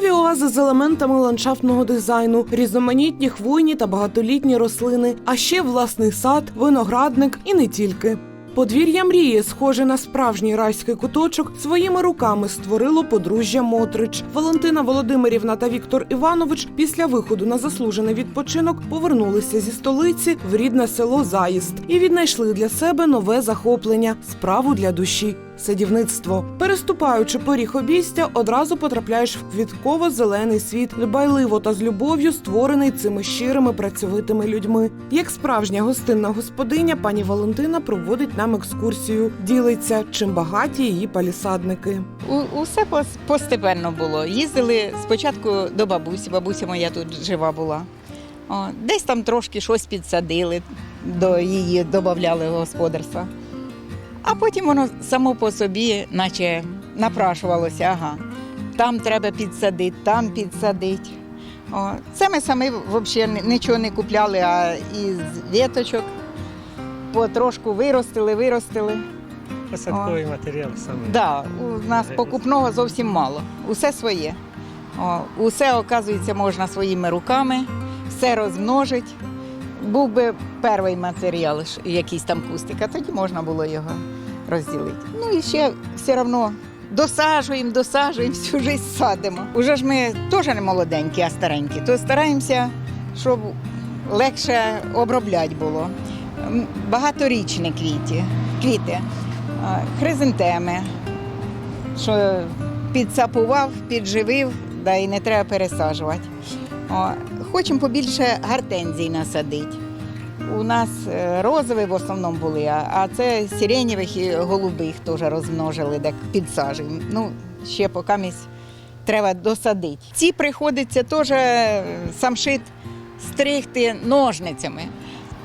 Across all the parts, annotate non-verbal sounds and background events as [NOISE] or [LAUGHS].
Кольорові оази з елементами ландшафтного дизайну, різноманітні хвойні та багатолітні рослини, а ще власний сад, виноградник і не тільки. Подвір'я мрії, схоже на справжній райський куточок, своїми руками створило подружжя Мотрич. Валентина Володимирівна та Віктор Іванович після виходу на заслужений відпочинок повернулися зі столиці в рідне село Заїзд і віднайшли для себе нове захоплення справу для душі. Садівництво, переступаючи поріг обійстя, одразу потрапляєш в квітково-зелений світ, дбайливо та з любов'ю створений цими щирими працьовитими людьми. Як справжня гостинна господиня, пані Валентина проводить нам екскурсію, ділиться, чим багаті її палісадники. У, усе постепенно було. Їздили спочатку до бабусі, бабуся моя тут жива була. О, десь там трошки щось підсадили, до її додавали господарства. А потім воно само по собі, наче напрашувалося, ага, там треба підсадити, там підсадити. О, це ми самі взагалі нічого не купляли, а із віточок потрошку виростили, виростили. Посадковий матеріал саме. Да, у нас покупного зовсім мало. Усе своє. О, усе, оказується, можна своїми руками, все розмножить. Був би перший матеріал, якийсь там кустик, а тоді можна було його розділити. Ну і ще все одно досаджуємо, досаджуємо, всю життя садимо. Уже ж ми теж не молоденькі, а старенькі, то стараємося, щоб легше обробляти було. Багаторічні квіти, а, хризантеми, що підсапував, підживив, да і не треба пересаджувати. Хочемо побільше гортензій насадити. У нас е, розові в основному були, а- це сиренєвих і голубих теж розмножили, так підсаджуємо. Ну, ще поки місь треба досадити. Ці приходиться теж е, самшит стригти ножницями.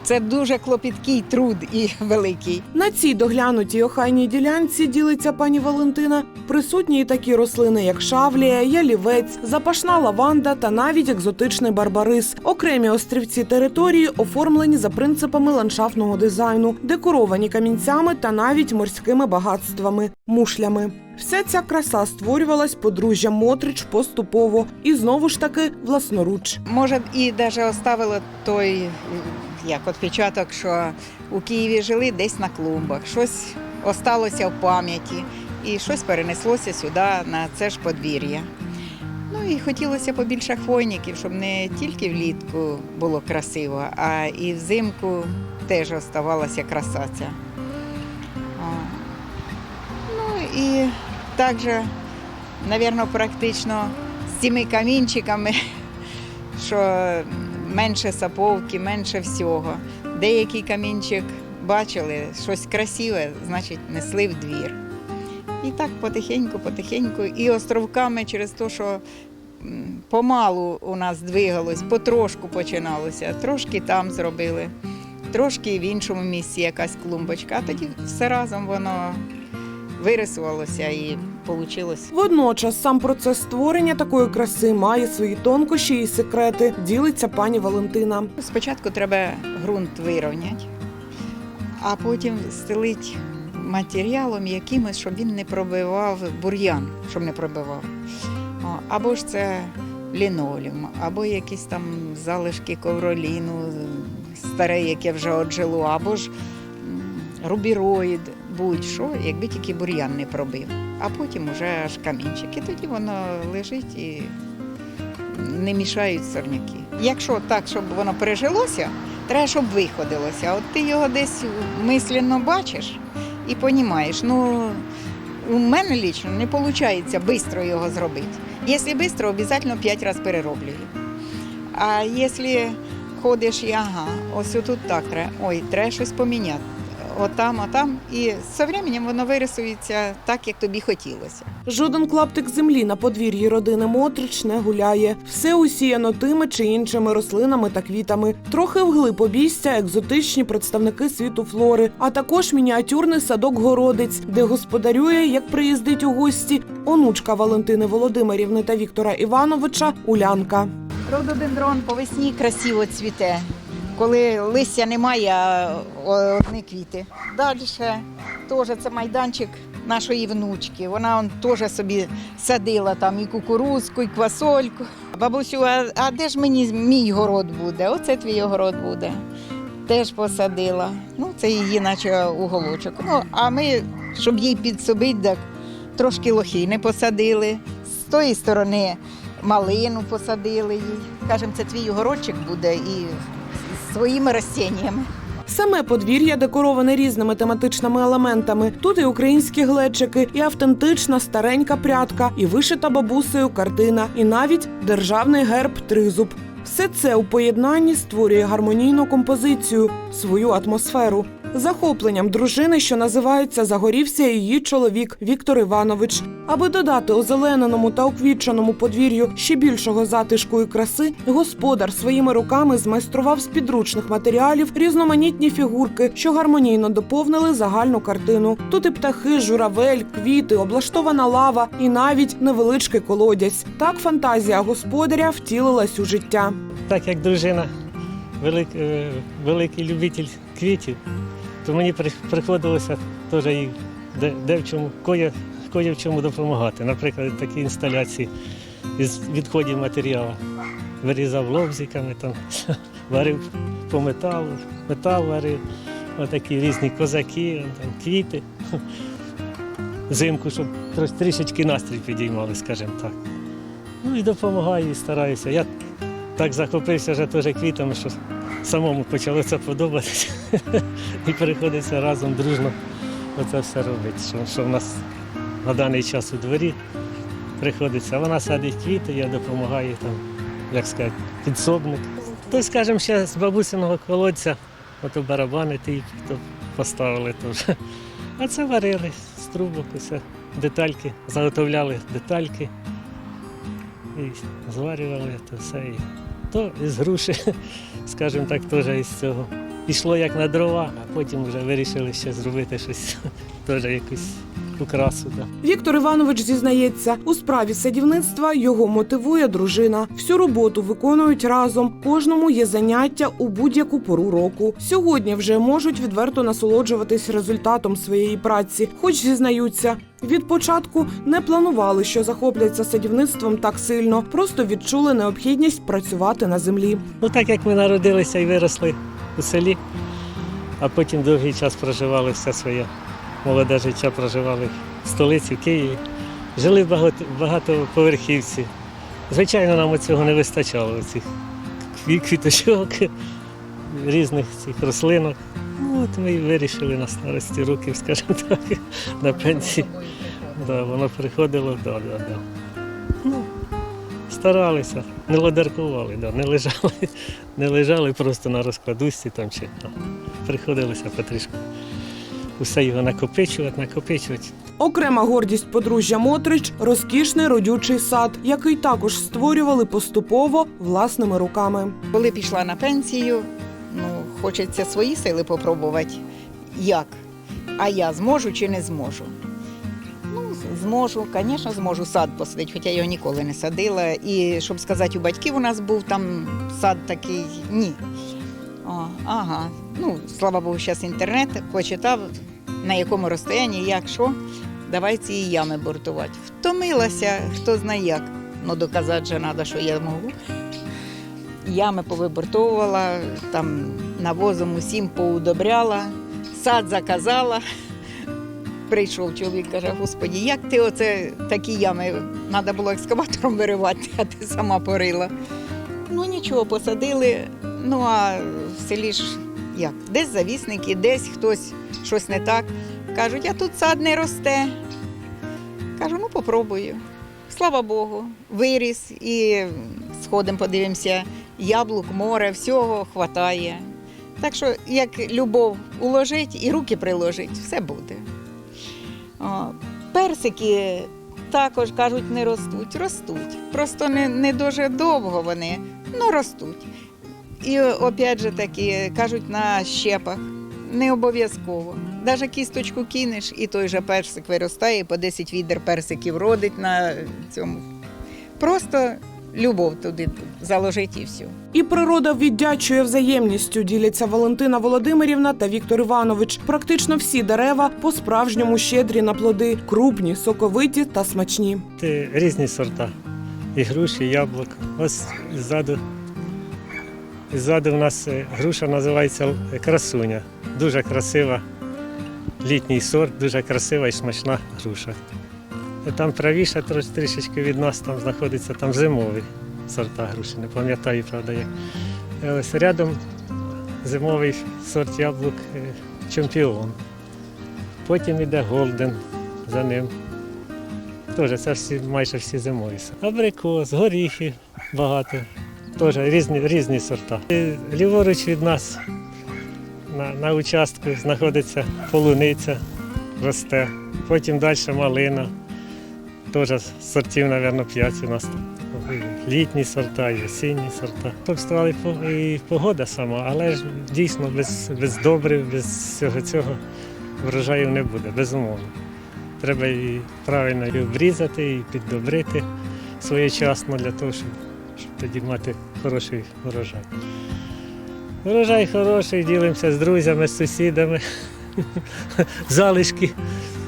Це дуже клопіткий труд і великий. На цій доглянутій охайній ділянці ділиться пані Валентина. Присутні і такі рослини, як шавлія, ялівець, запашна лаванда та навіть екзотичний барбарис. Окремі острівці території оформлені за принципами ландшафтного дизайну, декоровані камінцями та навіть морськими багатствами мушлями. Вся ця краса створювалась подружжям Мотрич поступово і знову ж таки власноруч. Може, і навіть оставили той як відпечаток, що у Києві жили десь на клумбах, щось осталося в пам'яті і щось перенеслося сюди, на це ж подвір'я. Ну і хотілося побільше хвойників, щоб не тільки влітку було красиво, а і взимку теж оставалася краса ця. Ну і також, мабуть, практично з цими камінчиками [LAUGHS] що менше саповки, менше всього. Деякий камінчик бачили, щось красиве, значить, несли в двір. І так потихеньку, потихеньку, і островками через те, що помалу у нас двигалось, потрошку починалося, трошки там зробили, трошки в іншому місці якась клумбочка, а тоді все разом воно вирисувалося і вийшло. Водночас сам процес створення такої краси має свої тонкощі і секрети. Ділиться пані Валентина. Спочатку треба ґрунт вирівняти, а потім стелити матеріалом якимось, щоб він не пробивав бур'ян, щоб не пробивав. Або ж це лінолеум, або якісь там залишки ковроліну, старе, яке вже отжило, або ж рубіроїд, будь-що, якби тільки бур'ян не пробив. А потім вже аж камінчик. І тоді воно лежить і не мішають сорняки. Якщо так, щоб воно пережилося, треба, щоб виходилося. От ти його десь мисленно бачиш і розумієш. Ну, у мене лічно не виходить швидко його зробити. Якщо швидко, обов'язково 5 разів перероблюю. А якщо ходиш і ага, ось тут так треба, ой, треба щось поміняти. Отам, отам, і з часом воно вирисується так, як тобі хотілося. Жоден клаптик землі на подвір'ї родини Мотрич не гуляє. Все усіяно тими чи іншими рослинами та квітами. Трохи вглиб обійстя екзотичні представники світу флори, а також мініатюрний садок городець, де господарює, як приїздить у гості, онучка Валентини Володимирівни та Віктора Івановича Улянка. Рододендрон по весні красиво цвіте, коли листя немає, а одні квіти. Далі теж це майданчик нашої внучки. Вона он теж собі садила там і кукурузку, і квасольку. Бабусю, а, а де ж мені мій город буде? Оце твій город буде. Теж посадила. Ну, це її, наче уголочок. Ну, а ми, щоб їй підсобити, так трошки лохини посадили. З тої сторони малину посадили їй. Кажемо, це твій огородчик буде і своїми растіннями. Саме подвір'я декороване різними тематичними елементами. Тут і українські глечики, і автентична старенька прядка, і вишита бабусею картина, і навіть державний герб тризуб. Все це у поєднанні створює гармонійну композицію, свою атмосферу. Захопленням дружини, що називається Загорівся її чоловік Віктор Іванович. Аби додати озелененому та уквітченому подвір'ю ще більшого затишку і краси, господар своїми руками змайстрував з підручних матеріалів різноманітні фігурки, що гармонійно доповнили загальну картину. Тут і птахи, журавель, квіти, облаштована лава і навіть невеличкий колодязь. Так фантазія господаря втілилась у життя. Так як дружина велик, е, великий любитель квітів, то мені приходилося теж їй де, де в чому, кое, кое в чому допомагати. Наприклад, такі інсталяції із відходів матеріалу. Вирізав лобзиками, там, [LAUGHS] варив по металу, метал варив, отакі різні козаки, там, квіти. [LAUGHS] Зимку, щоб трішечки настрій підіймали, скажімо так. Ну і допомагаю, і стараюся. Я так захопився вже теж квітами, що самому почало це подобатися. І приходиться разом дружно оце все робити. Що, що в нас на даний час у дворі приходиться. Вона садить квіти, я допомагаю там, як сказати, підсобник. То, скажімо, ще з бабусиного колодця, ото барабани ті, то поставили теж. А це варили з трубок, усе, детальки, заготовляли детальки і зварювали то все. То із груші, [LAUGHS] скажімо так, теж із цього. Пішло як на дрова, а потім вже вирішили ще зробити щось, [LAUGHS] теж якусь украсу. Да. Віктор Іванович зізнається, у справі садівництва його мотивує дружина. Всю роботу виконують разом. Кожному є заняття у будь-яку пору року. Сьогодні вже можуть відверто насолоджуватись результатом своєї праці, хоч зізнаються. Від початку не планували, що захопляться садівництвом так сильно, просто відчули необхідність працювати на землі. Ну так як ми народилися і виросли у селі, а потім довгий час проживали все своє молоде життя, проживали в столиці, в Києві. Жили в багато, багатоповерхівці. Звичайно, нам цього не вистачало, цих квіточок, різних цих рослинок. Ну, от ми і вирішили на старості років, скажімо так, на пенсії. Да, воно приходило, да, да, да. Ну, старалися, не ладаркували, да, не лежали, не лежали просто на розкладусті там чи приходилося потрішку. Усе його накопичувати, накопичувати. Окрема гордість подружжя Мотрич розкішний родючий сад, який також створювали поступово власними руками. Коли пішла на пенсію, ну, хочеться свої сили попробувати. Як? А я зможу чи не зможу? Ну, зможу, звісно, зможу сад посадити, хоча я його ніколи не садила. І щоб сказати, у батьків у нас був там сад такий, ні. О, ага. Ну, слава Богу, зараз інтернет почитав, на якому розстоянні, як що. Давай ці ями бортувати. Втомилася, хто знає як. Ну, доказати же треба, що я можу. Ями повибортовувала, там навозом усім поудобряла, сад заказала. Прийшов чоловік, каже, господі, як ти оце такі ями? Треба було екскаватором виривати, а ти сама порила. Ну нічого, посадили. Ну а в селі ж як? Десь завісники, десь хтось щось не так. Кажуть, а тут сад не росте. Кажу, ну попробую. Слава Богу, виріс і сходимо, подивимося, яблук, море, всього хватає. Так що, як любов уложить і руки приложить, все буде. О, персики також кажуть, не ростуть, ростуть. Просто не, не дуже довго вони, ну ростуть. І опять же таки кажуть на щепах. Не обов'язково. Навіть кісточку кинеш, і той же персик виростає, і по 10 відер персиків родить на цьому. Просто любов туди заложити і все. І природа віддячує взаємністю, діляться Валентина Володимирівна та Віктор Іванович. Практично всі дерева по-справжньому щедрі на плоди, крупні, соковиті та смачні. Це різні сорта. І груші, і яблук. Ось ззаду, ззаду в нас е, груша називається красуня. Дуже красива. Літній сорт, дуже красива і смачна груша. Там правіше трішечки від нас там знаходиться там зимові сорта груші. Не пам'ятаю, правда, як. Е, Ось рядом зимовий сорт яблук е, чемпіон. Потім іде голден за ним. Теж це всі, майже всі зимові. Абрикос, горіхи багато. Теж різні, різні сорта. І ліворуч від нас на, на участку знаходиться полуниця, росте. Потім далі малина. Теж сортів, мабуть, 5 у нас. Літні сорта, і осінні сорта. І і погода сама, але ж дійсно без, без добрив, без всього цього врожаю не буде, безумовно. Треба і правильно і обрізати, і піддобрити своєчасно для того, щоб, щоб тоді мати хороший урожай. Урожай хороший, ділимося з друзями, з сусідами. [LAUGHS] Залишки,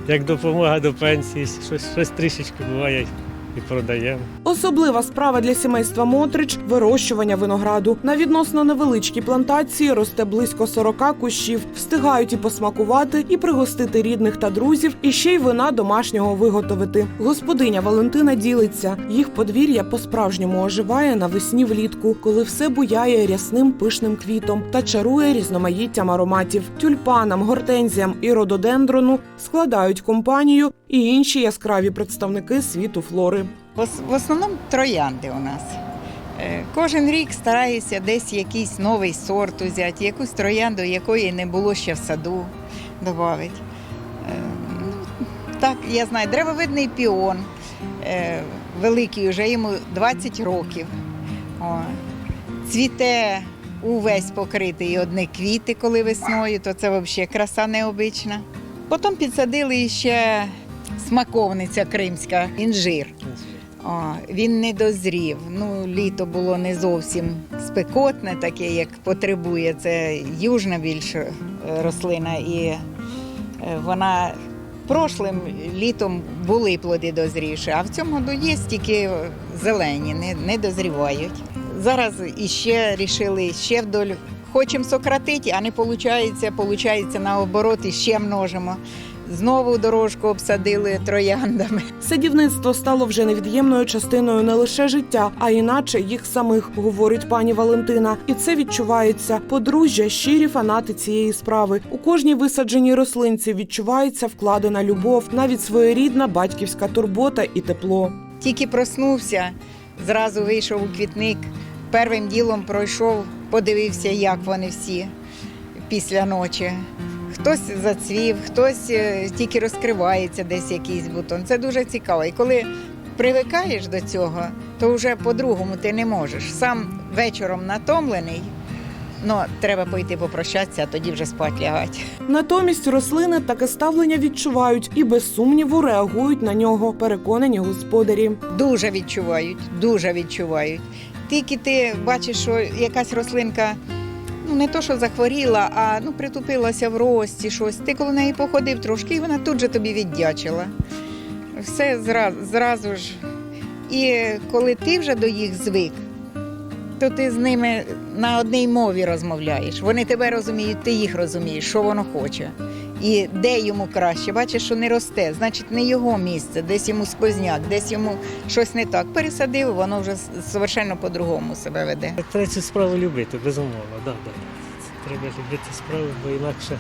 як допомога до пенсії, щось, щось трішечки буває і продаємо. Особлива справа для сімейства Мотрич вирощування винограду. На відносно невеличкій плантації росте близько 40 кущів. Встигають і посмакувати, і пригостити рідних та друзів, і ще й вина домашнього виготовити. Господиня Валентина ділиться. Їх подвір'я по-справжньому оживає навесні влітку, коли все буяє рясним пишним квітом та чарує різноманіттям ароматів. Тюльпанам, гортензіям і рододендрону складають компанію і інші яскраві представники світу флори. В основному троянди у нас. Е, Кожен рік стараюся десь якийсь новий сорт взяти, якусь троянду, якої не було ще в саду, додати. Ну, так, я знаю, древовидний піон, е, великий, вже йому 20 років. О, цвіте увесь покритий одні квіти, коли весною, то це взагалі краса необична. Потім підсадили ще смаковниця кримська, інжир. О, він не дозрів. Ну, літо було не зовсім спекотне, таке, як потребує. Це южна більше е, рослина, і е, вона прошлим літом були плоди дозрівші, а в цьому году є тільки зелені, не, не дозрівають. Зараз іще рішили ще вдоль. Хочемо сократити, а не виходить, виходить наоборот, і ще множимо. Знову дорожку обсадили трояндами. Садівництво стало вже невід'ємною частиною не лише життя, а й наче їх самих, говорить пані Валентина. І це відчувається. Подружжя щирі фанати цієї справи. У кожній висадженій рослинці відчувається вкладена любов, навіть своєрідна батьківська турбота і тепло. Тільки проснувся, зразу вийшов у квітник. Первим ділом пройшов, подивився, як вони всі після ночі. Хтось зацвів, хтось е, тільки розкривається десь якийсь бутон. Це дуже цікаво. І коли привикаєш до цього, то вже по-другому ти не можеш. Сам вечором натомлений, ну треба пойти попрощатися, а тоді вже спать лягати. Натомість рослини таке ставлення відчувають і без сумніву реагують на нього, переконані господарі. Дуже відчувають, дуже відчувають. Тільки ти бачиш, що якась рослинка ну не то, що захворіла, а ну притупилася в рості щось. Ти коли неї походив трошки, і вона тут же тобі віддячила. Все зразу, зразу ж. І коли ти вже до їх звик, то ти з ними на одній мові розмовляєш. Вони тебе розуміють, ти їх розумієш, що воно хоче. І де йому краще, бачиш, що не росте, значить не його місце, десь йому сквозняк, десь йому щось не так. Пересадив, воно вже совершенно по-другому себе веде. Треба цю справу любити, безумовно. Да, да. Треба любити справу, бо інакше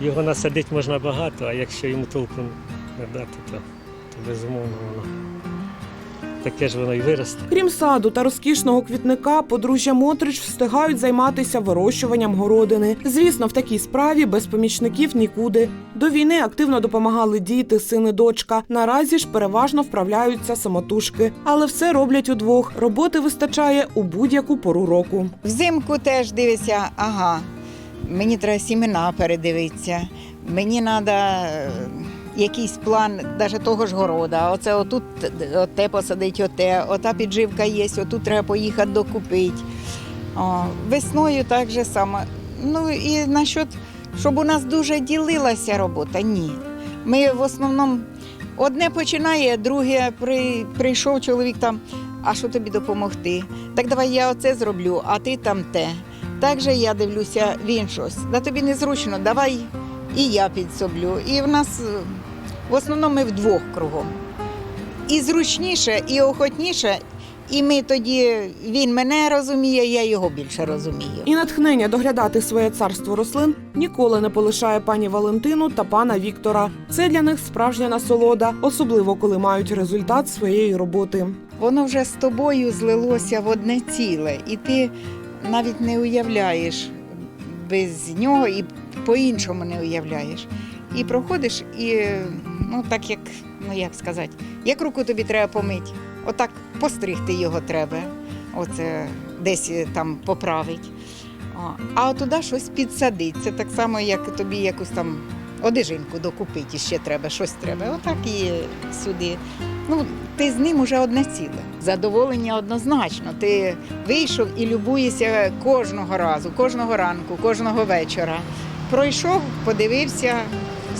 його насадити можна багато, а якщо йому толку не дати, то, то безумовно воно таке ж воно і виросте. Крім саду та розкішного квітника, подружжя Мотрич встигають займатися вирощуванням городини. Звісно, в такій справі без помічників нікуди. До війни активно допомагали діти, син і дочка. Наразі ж переважно вправляються самотужки, але все роблять удвох. Роботи вистачає у будь-яку пору року. Взимку теж дивишся, ага, мені треба сімена передивитися, мені треба якийсь план навіть того ж города. Оце отут оте посадить, оте, ота підживка є, отут треба поїхати докупити. О, весною так же само. Ну і насчет, щоб у нас дуже ділилася робота, ні. Ми в основному одне починає, друге при, прийшов чоловік там, а що тобі допомогти? Так давай я оце зроблю, а ти там те. Так же я дивлюся, він щось. Да тобі незручно, давай і я підсоблю. І в нас в основному ми вдвох кругом. І зручніше, і охотніше, і ми тоді він мене розуміє, я його більше розумію. І натхнення доглядати своє царство рослин ніколи не полишає пані Валентину та пана Віктора. Це для них справжня насолода, особливо коли мають результат своєї роботи. Воно вже з тобою злилося в одне ціле, і ти навіть не уявляєш без нього і по-іншому не уявляєш. І проходиш, і ну так як, ну як сказати, як руку тобі треба помити, отак постригти його треба, оце десь е, там поправить. А туди щось підсадить. Це так само, як тобі якусь там одежинку докупити, ще треба, щось треба. Отак і сюди. Ну, ти з ним уже одне ціле. Задоволення однозначно. Ти вийшов і любуєшся кожного разу, кожного ранку, кожного вечора. Пройшов, подивився,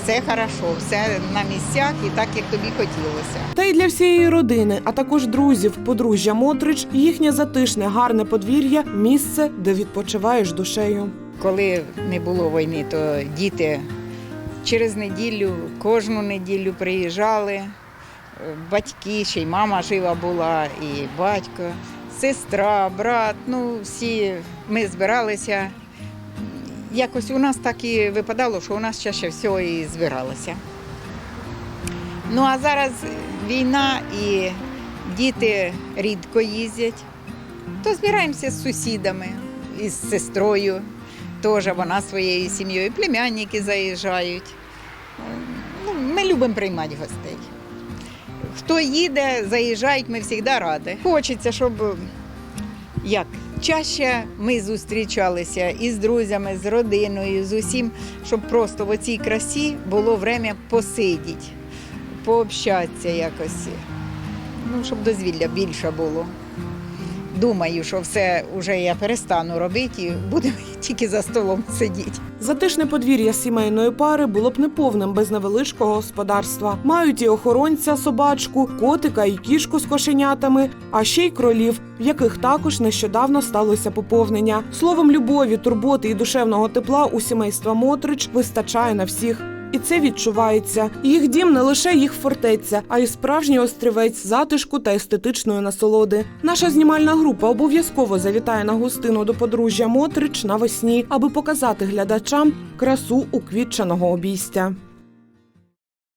все хорошо, все на місцях і так, як тобі хотілося. Та й для всієї родини, а також друзів, подружжя Мотрич, їхнє затишне, гарне подвір'я місце, де відпочиваєш душею. Коли не було війни, то діти через неділю, кожну неділю приїжджали. Батьки, ще й мама жива була, і батько, сестра, брат. Ну, всі ми збиралися. Якось у нас так і випадало, що у нас чаще всього і збиралося. Ну а зараз війна і діти рідко їздять, то збираємося з сусідами, із сестрою. Теж вона своєю сім'єю, племянники заїжджають. Ну, ми любимо приймати гостей. Хто їде, заїжджають, ми завжди раді. Хочеться, щоб як чаще ми зустрічалися і з друзями, з родиною, з усім, щоб просто в цій красі було время посидіти, пообщатися якось. Ну, щоб дозвілля більше було. Думаю, що все вже я перестану робити і будемо [LAUGHS] тільки за столом сидіти. Затишне подвір'я сімейної пари було б неповним без невеличкого господарства. Мають і охоронця, собачку, котика і кішку з кошенятами, а ще й кролів, в яких також нещодавно сталося поповнення. Словом, любові, турботи і душевного тепла у сімейства Мотрич вистачає на всіх. І це відчувається. Їх дім не лише їх фортеця, а й справжній острівець затишку та естетичної насолоди. Наша знімальна група обов'язково завітає на гостину до подружжя Мотрич навесні, аби показати глядачам красу уквітченого обійстя.